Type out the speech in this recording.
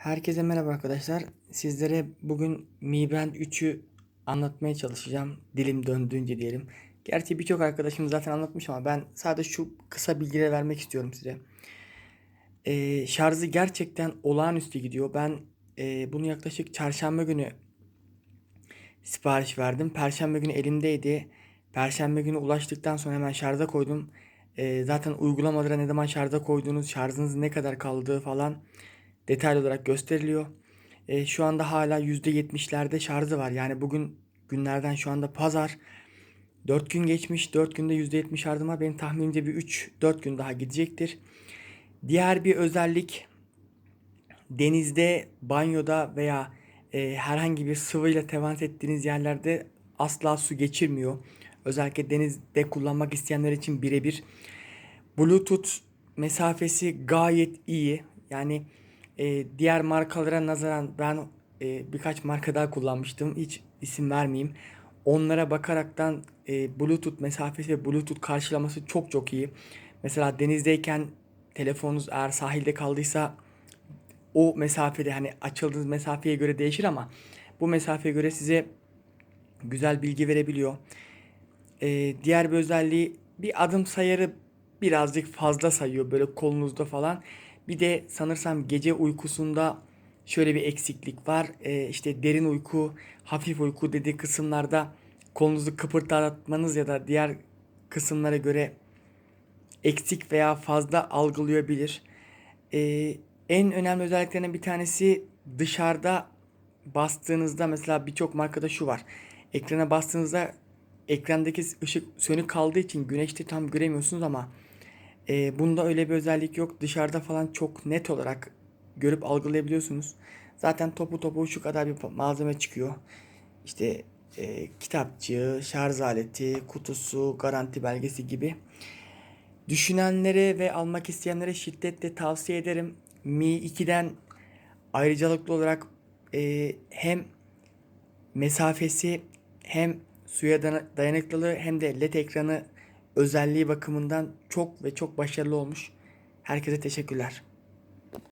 Herkese merhaba arkadaşlar. Sizlere bugün Mi Band 3'ü anlatmaya çalışacağım. Dilim döndüğünce diyelim. Gerçi birçok arkadaşım zaten anlatmış ama ben sadece şu kısa bilgileri vermek istiyorum size. Ee, şarjı gerçekten olağanüstü gidiyor. Ben e, bunu yaklaşık çarşamba günü sipariş verdim. Perşembe günü elimdeydi. Perşembe günü ulaştıktan sonra hemen şarja koydum. Ee, zaten uygulamalara ne zaman şarja koyduğunuz, şarjınız ne kadar kaldığı falan detaylı olarak gösteriliyor. Ee, şu anda hala %70'lerde şarjı var. Yani bugün günlerden şu anda pazar. 4 gün geçmiş. 4 günde %70 şarjım. Benim tahminimce bir 3-4 gün daha gidecektir. Diğer bir özellik denizde, banyoda veya e, herhangi bir sıvıyla temas ettiğiniz yerlerde asla su geçirmiyor. Özellikle denizde kullanmak isteyenler için birebir. Bluetooth mesafesi gayet iyi. Yani e, diğer markalara nazaran ben e, birkaç marka daha kullanmıştım. Hiç isim vermeyeyim. Onlara bakaraktan e, Bluetooth mesafesi ve Bluetooth karşılaması çok çok iyi. Mesela denizdeyken telefonunuz eğer sahilde kaldıysa o mesafede hani açıldığınız mesafeye göre değişir ama bu mesafeye göre size güzel bilgi verebiliyor. Ee, diğer bir özelliği bir adım sayarı birazcık fazla sayıyor böyle kolunuzda falan. Bir de sanırsam gece uykusunda şöyle bir eksiklik var. Ee, işte derin uyku, hafif uyku dediği kısımlarda kolunuzu kıpırdatmanız ya da diğer kısımlara göre eksik veya fazla algılayabilir. Ee, en önemli özelliklerinden bir tanesi dışarıda bastığınızda mesela birçok markada şu var. Ekrana bastığınızda ekrandaki ışık sönük kaldığı için güneşte tam göremiyorsunuz ama e, bunda öyle bir özellik yok. Dışarıda falan çok net olarak görüp algılayabiliyorsunuz. Zaten topu topu şu kadar bir malzeme çıkıyor. İşte e, kitapçığı, şarj aleti, kutusu, garanti belgesi gibi. Düşünenlere ve almak isteyenlere şiddetle tavsiye ederim. Mi 2'den ayrıcalıklı olarak e, hem mesafesi hem suya dayanıklılığı hem de led ekranı özelliği bakımından çok ve çok başarılı olmuş. Herkese teşekkürler.